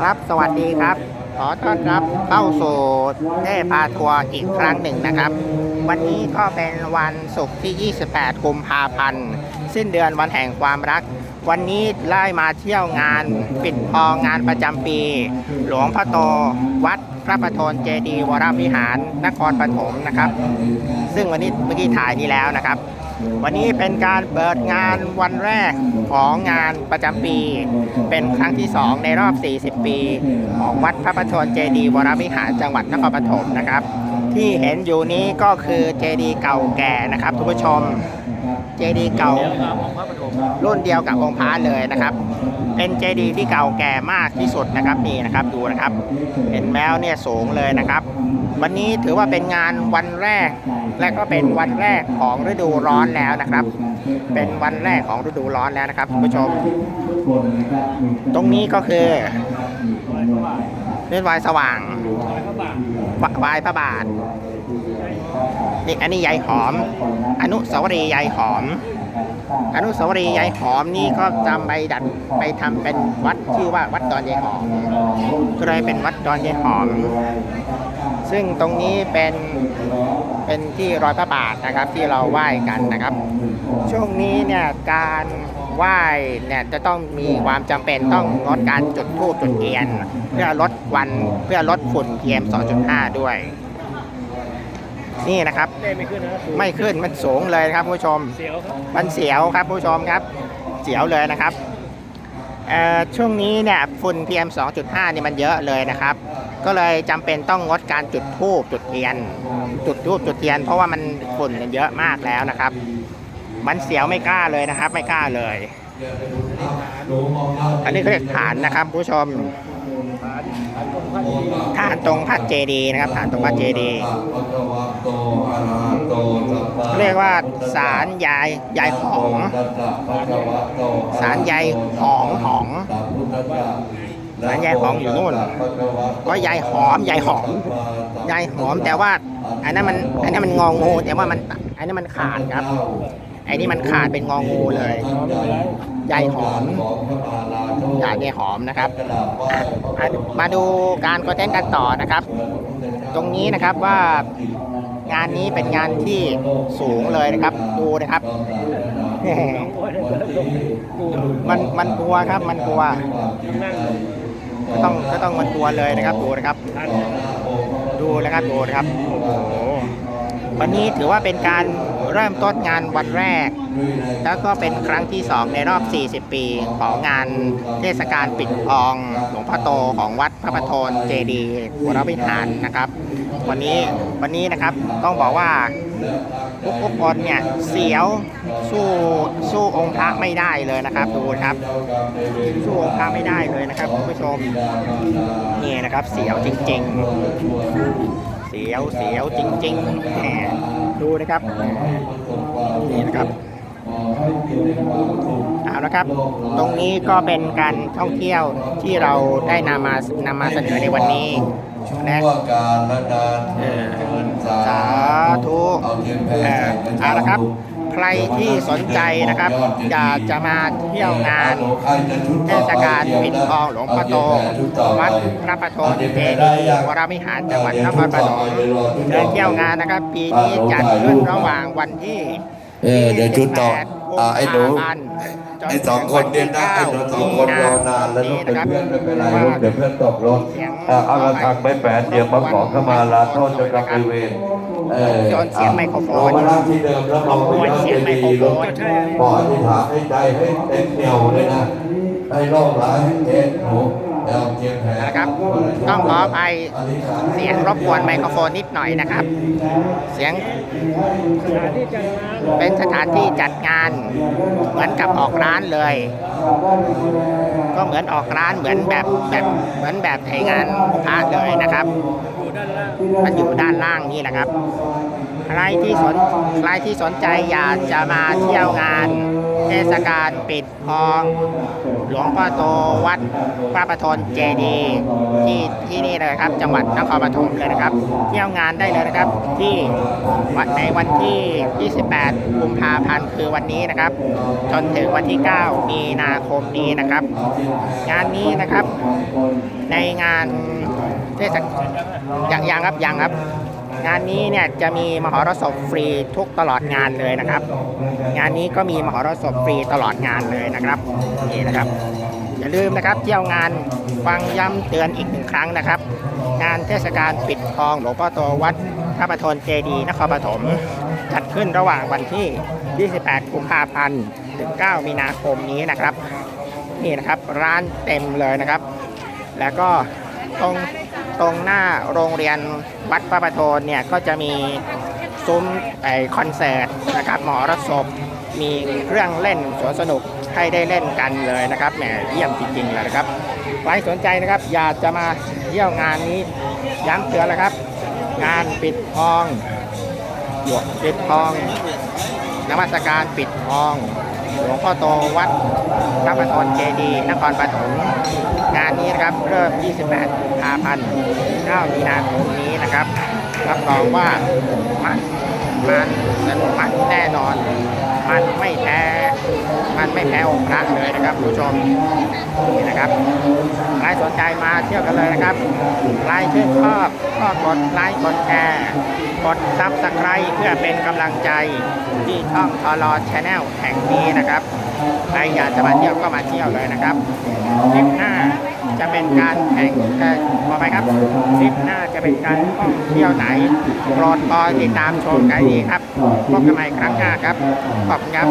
ครับสวัสดีครับ ขอต้อนรับเข้าสู่เท่พาทัวร์อีกครั้งหนึ่งนะครับ วันนี้ก็เป็นวันศุกร์ที่ 28 กุมภาพันธ์ สิ้นเดือนวันแห่งความรัก วันนี้ไล่มาเที่ยวงานปิดทองงานประจำปี หลวงพ่อโต วัดพระประโทนเจดีวรวิหาร นครปฐมนะครับ ซึ่งวันนี้เมื่อกี้ถ่ายนี้แล้วนะครับ วันนี้เป็นการเปิดงานวันแรกของงานประจำปี เป็นครั้งที่ 2 ในรอบ 40 ปี ของวัดพระประโทนเจดีย์วรวิหารจังหวัดนครปฐมนะครับ ที่เห็นอยู่นี้ก็คือเจดีย์เก่าแก่นะครับทุกผู้ชม เจดีย์เก่ารุ่นเดียวกับองค์พระเลยนะครับ เป็นเจดีย์ที่เก่าแก่มากที่สุดนะครับนี่นะครับดูนะครับ เห็นแมวเนี่ยสูงเลยนะครับ วันนี้ถือว่าเป็นงานวันแรก และก็เป็นวันแรกของฤดูร้อนแล้วนะครับ เป็นวันแรกของฤดูร้อนแล้วนะครับคุณผู้ชม ตรงนี้ก็คือเล่นวายสว่างวายพระบาทนี่อันนี้ยายหอม อนุสาวรีย์ยายหอม อนุสาวรีย์ยายหอมนี่ก็จำไปดัดไปทำเป็นวัดชื่อว่าวัดดอนยายหอมก็เลยเป็นวัดดอนยายหอม ซึ่งตรงนี้เป็นเป็นที่รอยพระบาทนะครับที่เราไหว้กันนะครับ ช่วงนี้เนี่ยการไหว้เนี่ยจะต้องมีความจำเป็นต้องงดการจุดธูปจุดเทียน เพื่อลดวันเพื่อลดฝุ่น PM 2.5 ด้วย นี่นะครับได้ไม่ขึ้นนะครับไม่ขึ้นมันสูงเลยครับผู้ชม เสียวครับมันเสียวครับผู้ชมครับ เสียวเลยนะครับช่วงนี้เนี่ยฝุ่น PM 2.5นี่มันเยอะเลยนะครับ ก็เลยจำเป็นต้องงดการจุดธูปจุดเทียน จุดธูปจุดเทียน เพราะว่ามันฝุ่นมันเยอะมากแล้วนะครับ มันเสียวไม่กล้าเลยนะครับ ไม่กล้าเลย อันนี้เขาเรียกฐานนะครับผู้ชม ฐานตรงพระเจดีย์นะครับฐานตรงพระเจดีย์เรียกว่าสารยายยายหองสารยายหองหองสารยายหอมอยู่นู่น ก็ยายหอมยายหอมยายหอมแต่ว่าอันนั้นมันอันนั้นมันงองงูแต่ว่ามันอันนั้นมันขาดครับไอ้นี่มันขาดเป็นงองงูเลย ยายหอมยายยายหอมนะครับ มาดูมาดูการกระเทนต้นกันต่อนะครับ ตรงนี้นะครับว่างานนี้เป็นงานที่สูงเลยนะครับ ดูนะครับ มันมันกลัวครับมันกลัวก็ต้องก็ต้องมันตัวเลยนะครับดูนะครับ ดูนะครับดูนะครับโอ้โหวันนี้ถือว่าเป็นการ เริ่มต้นงานวันแรก แล้วก็เป็นครั้งที่ 2 ในรอบ 40 ปี ของงานเทศกาลปิดทองหลวงพ่อโตของวัดพระประโทนเจดีย์วรวิหารนะครับ วันนี้วันนี้นะครับต้องบอกว่าทุกทุกคนเนี่ยเสียวสู้สู้องค์พระไม่ได้เลยนะครับดูครับสู้องค์พระไม่ได้เลยนะครับคุณผู้ชมนี่นะครับเสียวจริง ๆ สียวเสียวจริงๆแหมดูนะครับนี่นะครับเอาละครับ ตรงนี้ก็เป็นการท่องเที่ยวที่เราได้นำมานำมาเสนอในวันนี้นะสาธุเอาละครับ ใครที่สนใจนะครับอยากจะมาเที่ยวงานเทศกาลปิดทองหลวงพ่อโตวัดพระประโทนเจดีย์วรวิหารจังหวัดนครปฐมเดินเที่ยวงานนะครับ ปีนี้จัดขึ้นระหว่างวันที่เออเดี๋ยวชุดต่ออ่าไอ้หนูกุมภาพันธ์จไอ้สองคนเนี่ยนะไอ้หนูสองคนรอนานแล้วลูกเป็นเพื่อนไม่เป็นไรลูกเดี๋ยวเพื่อนตกรถเอ่อเอาละทางไม่แปดเดี๋ยวมาขอเข้ามาลาโทษเจ้ากรรมนายเวร เออโยนเสียงไมโครโฟนลงมานั่งที่เดิมแล้วมองไปด้านเสียงไมเจโครดีย์โฟลูกนขออธิษฐานให้ใจให้เต็มเหนียวเลยนะให้โล่งร้ายให้เทศหนูแล้วเทีย นะครับต้องขออภัยเสียงรบกวนไมโครโฟนนิดหน่อยนะครับ เสียงเป็นสถานที่จัดงาน เหมือนกับออกร้านเลย ก็เหมือนออกร้านเหมือนแบบแบบเหมือนแบบในงานพระเลยนะครับมันอยู่ด้านล่างนี่นะครับใครที่สนใครที่สนใจอยากจะมาเที่ยวงานเทศกาลปิดทอง หลวงพ่อโตวัดพระประทนเจดีที่ที่นี่เลยครับ จังหวัดนครปฐมเลยนะครับ เที่ยวงานได้เลยนะครับที่วันในวันที่ 28 กุมภาพันธ์คือวันนี้นะครับ จนถึงวันที่ 9 มีนาคมนี้นะครับ งานนี้นะครับ ในงานเทศกาลยังยังครับยังครับงานนี้เนี่ยจะมีมหรสพฟรีทุกตลอดงานเลยนะครับ งานนี้ก็มีมหรสพฟรีตลอดงานเลยนะครับนี่นะครับ อย่าลืมนะครับเที่ยวงานฟังย้ำเตือนอีกหนึ่งครั้งนะครับ งานเทศกาลปิดทองหลวงพ่อโตวัดพระประทนเจดีย์นครปฐมจัดขึ้นระหว่างวันที่ 28 กุมภาพันธ์ถึง 9 มีนาคมนี้นะครับ นี่นะครับร้านเต็มเลยนะครับ แล้วก็ตรงตรงหน้าโรงเรียนวัดพระประโทนเนี่ยก็จะมีซุ้มไอคอนเสิร์ตนะครับหมอรสพ มีเครื่องเล่นสวนสนุกให้ได้เล่นกันเลยนะครับแหมเยี่ยมจริงๆเลยนะครับใครสนใจนะครับ อยากจะมาเที่ยวงานนี้ย้ำเตือนแล้วครับ งานปิดทองหลวงปิดทองนมัสการปิดทองหลวงพ่อโตวัดพระประทนเจดีนครปฐมงานนี้นะครับเริ่ม 28กุมภาพันธ์9มีนาคมนี้นะครับ รับรองว่ามัน มันสนุกมันแน่นอน มันไม่แพ้ มันไม่แพ้องค์พระเลยนะครับผู้ชมนี่นะครับใครสนใจมาเที่ยวกันเลยนะครับใครชื่นชอบก็กดไลค์กดแชร์กดซับสไครต์เพื่อเป็นกำลังใจที่ช่องทอรอชแนลแห่งนี้นะครับใครอยากจะมาเที่ยวก็มาเที่ยวเลยนะครับทริป จะเป็นการแข่งกันขอไปครับคลิปหน้าจะเป็นการท่องเที่ยวไหนโปรดคอยติดตามชมกันดีครับพบกันใหม่ครั้งหน้าครับ ขอบคุณครับ